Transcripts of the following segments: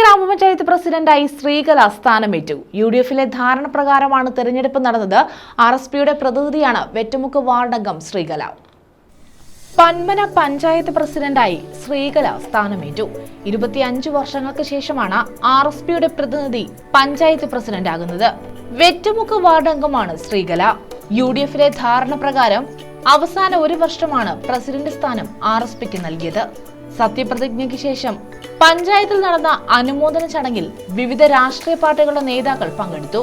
ഗ്രാമപഞ്ചായത്ത് പ്രസിഡന്റായി Sreekala സ്ഥാനമേറ്റു. U D എഫിലെ ധാരണ പ്രകാരമാണ് തെരഞ്ഞെടുപ്പ് നടന്നത്. ആർ എസ് പിയുടെ പ്രതിനിധിയാണ് വെറ്റുമുക്ക് വാർഡംഗം ശ്രീകല. പന്മന പഞ്ചായത്ത് പ്രസിഡന്റായി ശ്രീകല സ്ഥാനമേറ്റു. ഇരുപത്തിയഞ്ച് വർഷങ്ങൾക്ക് ശേഷമാണ് ആർ എസ് പിയുടെ പ്രതിനിധി പഞ്ചായത്ത് പ്രസിഡന്റ് ആകുന്നത് വെറ്റുമുക്ക് വാർഡംഗമാണ് ശ്രീകല. യു ഡി എഫിലെ ധാരണ പ്രകാരം അവസാന ഒരു വർഷമാണ് പ്രസിഡന്റ് സ്ഥാനം ആർ എസ് പിക്ക് നൽകിയത്. സത്യപ്രതിജ്ഞയ്ക്ക് ശേഷം പഞ്ചായത്തിൽ നടന്ന അനുമോദന ചടങ്ങിൽ വിവിധ രാഷ്ട്രീയ പാർട്ടികളുടെ നേതാക്കൾ പങ്കെടുത്തു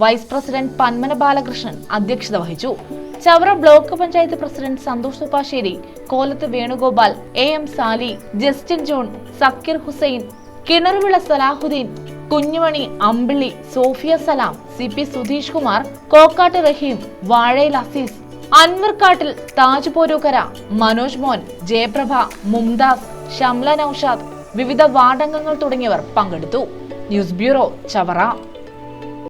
വൈസ് പ്രസിഡന്റ് പന്മന ബാലകൃഷ്ണൻ അധ്യക്ഷത വഹിച്ചു. Chavara block panchayat president Santhosh Thuppassery Kolath Venugopal A M Sali Justin John Sakkir Hussain Kinaruvila Salahuddin Kunjumani Ambili Sophia Salam C P Sudheesh Kumar Kokkattu Rahim Vazhayil Azeez Anwarkattil Taj Porookkara Manoj മോൻ ജയപ്രഭ മുംതാസ് ഷംല നൌഷാദ് വിവിധ വാർഡംഗങ്ങൾ തുടങ്ങിയവർ പങ്കെടുത്തു. News bureau Chavara.